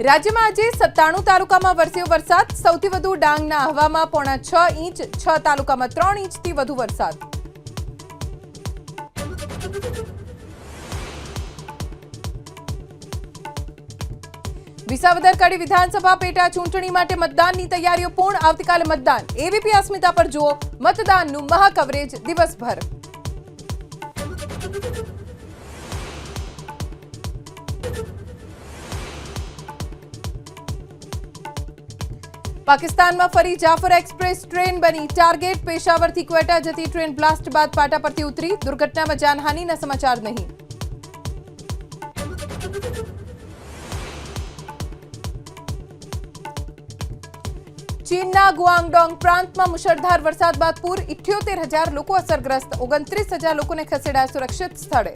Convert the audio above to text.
રાજ્યમાં આજે સત્તાણું તાલુકામાં વરસ્યો વરસાદ. સૌથી વધુ ડાંગના આહવામાં પોણા છ ઇંચ, છ તાલુકામાં ત્રણ ઇંચથી વધુ વરસાદ. વિસાવદર કડી વિધાનસભા પેટા ચૂંટણી માટે મતદાનની તૈયારીઓ પૂર્ણ. આવતીકાલે મતદાન. એવીપી અસ્મિતા પર જુઓ. મતદાનનું મહાકવરેજ દિવસભર. પાકિસ્તાનમાં ફરી જાફર એક્સપ્રેસ ટ્રેન બની ટાર્ગેટ પેશાવરથી ક્વેટા જતી ટ્રેન બ્લાસ્ટ બાદ પાટા પરથી ઉતરી દુર્ઘટનામાં જાનહાનિના સમાચાર નહીં ચીનના ગુઆંગડોંગ પ્રાંતમાં મુશળધાર વરસાદ બાદ પૂર ઇઠ્યોતેર હજાર લોકો અસરગ્રસ્ત ઓગણત્રીસ હજાર લોકોને ખસેડાયા સુરક્ષિત સ્થળે